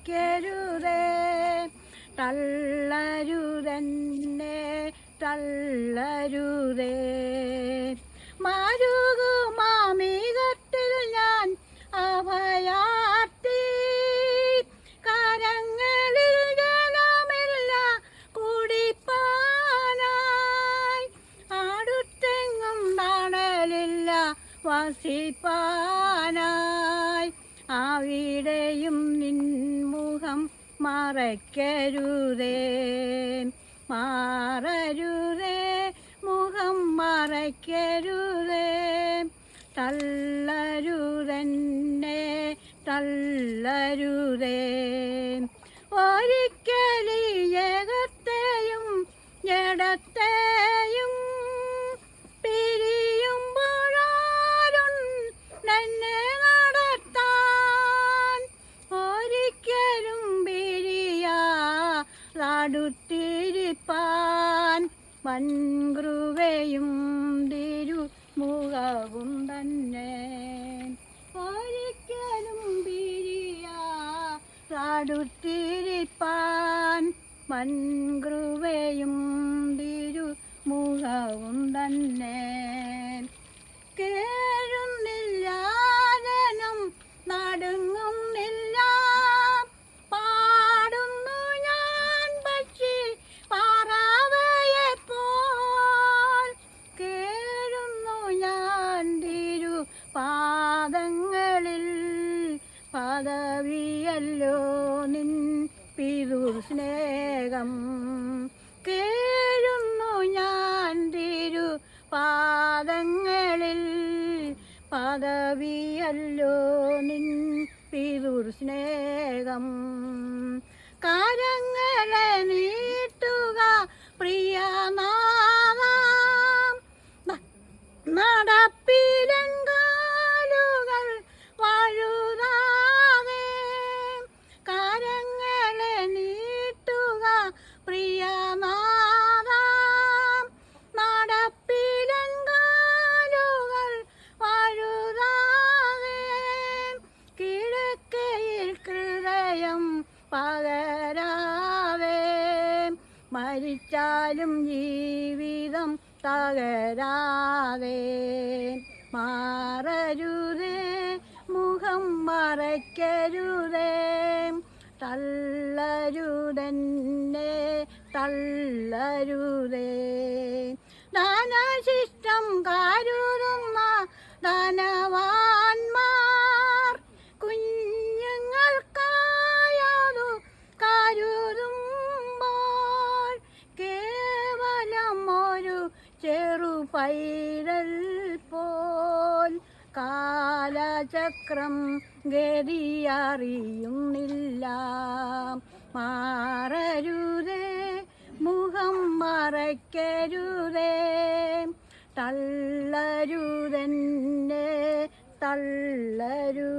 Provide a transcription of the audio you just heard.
മറയ്ക്കരുതേ തള്ളരുതെന്നെ തള്ളരുതേ. മാരുകു മാമീകത്തിൽ ഞാൻ അവയാർത്തി കരങ്ങളിൽ ജനമില്ല കുടിപ്പാനായി. അടുത്തെങ്ങും തണലില്ല വസിപ്പാനായി. അവിടെയും നിൻമുഖം മറയ്ക്കരുതേ. മാറരുതേ മുഖം മറയ്ക്കരുതേ. തള്ളരുതെന്നെ തള്ളരുതേ. പിരിയാടുത്തിരിപ്പാൻ തിരു തിരുമുഖവും തന്നെ. ഒരിക്കലും പിരിയാടുത്തിരിപ്പാൻ തിരു തിരുമുഖവും തന്നെ. നിൻ പിതു സ്നേഹം കേഴുന്നു ഞാൻ തിരു പാദങ്ങളിൽ. പദവിയല്ലോ നിൻ പിതു സ്നേഹം. കരങ്ങളെ മരിച്ചാലും ജീവിതം തകരാതെ മാറരുതേ മുഖം മറയ്ക്കരുതേ. തള്ളരുതെന്നെ തള്ളരുതേ. നാനാശിഷ്ടം കരുതുന്ന പൈതൽ പോൽ കാലചക്രം ഗതിയറിയുന്നില്ല. മാറരുതേ മുഖം മറയ്ക്കരുതേ തള്ളരുതെന്നെ തള്ളരുതേ